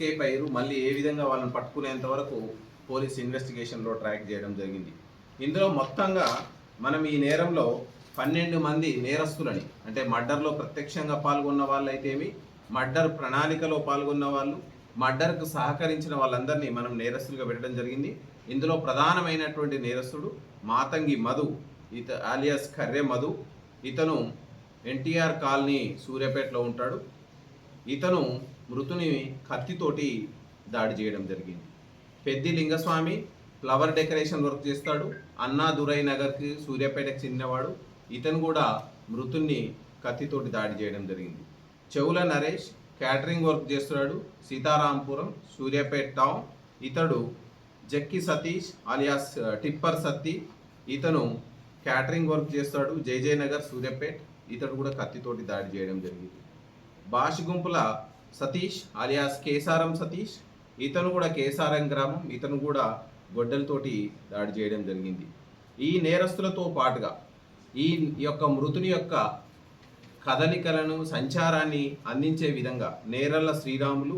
Escape అయ్యారు. మళ్ళీ ఏ విధంగా వాళ్ళని పట్టుకునేంత వరకు పోలీస్ ఇన్వెస్టిగేషన్లో ట్రాక్ చేయడం జరిగింది. ఇందులో మొత్తంగా మనం ఈ నేరంలో పన్నెండు మంది నేరస్తులని అంటే మర్డర్లో ప్రత్యక్షంగా పాల్గొన్న వాళ్ళైతేమి మర్డర్ ప్రణాళికలో పాల్గొన్న వాళ్ళు మర్డర్కు సహకరించిన వాళ్ళందరినీ మనం నేరస్తులుగా పెట్టడం జరిగింది. ఇందులో ప్రధానమైనటువంటి నేరస్తుడు మాతంగి మధు ఇత ఆలియాస్ కర్రే మధు. ఇతను ఎన్టీఆర్ కాలనీ సూర్యాపేటలో ఉంటాడు. ఇతను మృతుని కత్తితోటి దాడి చేయడం జరిగింది. Peddi Lingaswamy flower decoration work చేస్తాడు. అన్నా దురై నగర్కి సూర్యాపేటకు చెందినవాడు. ఇతను కూడా మృతుని కత్తితోటి దాడి చేయడం జరిగింది. చెవుల నరేష్ క్యాటరింగ్ వర్క్ చేస్తున్నాడు. సీతారాంపురం సూర్యాపేట టౌన్. ఇతడు జక్కి సతీష్ అలియాస్ టిప్పర్ సత్తి. ఇతను క్యాటరింగ్ వర్క్ చేస్తాడు. జయజయనగర్ సూర్యాపేట్. ఇతడు కూడా కత్తితోటి దాడి చేయడం జరిగింది. బాష్ గుంపుల సతీష్ అలియాస్ కేసారం సతీష్ ఇతను కూడా కేసారం గ్రామం ఇతను కూడా గొడ్డలతోటి దాడి చేయడం జరిగింది. ఈ నేరస్తులతో పాటుగా ఈ యొక్క మృతుని యొక్క కదలికలను సంచారాన్ని అందించే విధంగా నేరళ్ళ శ్రీరాములు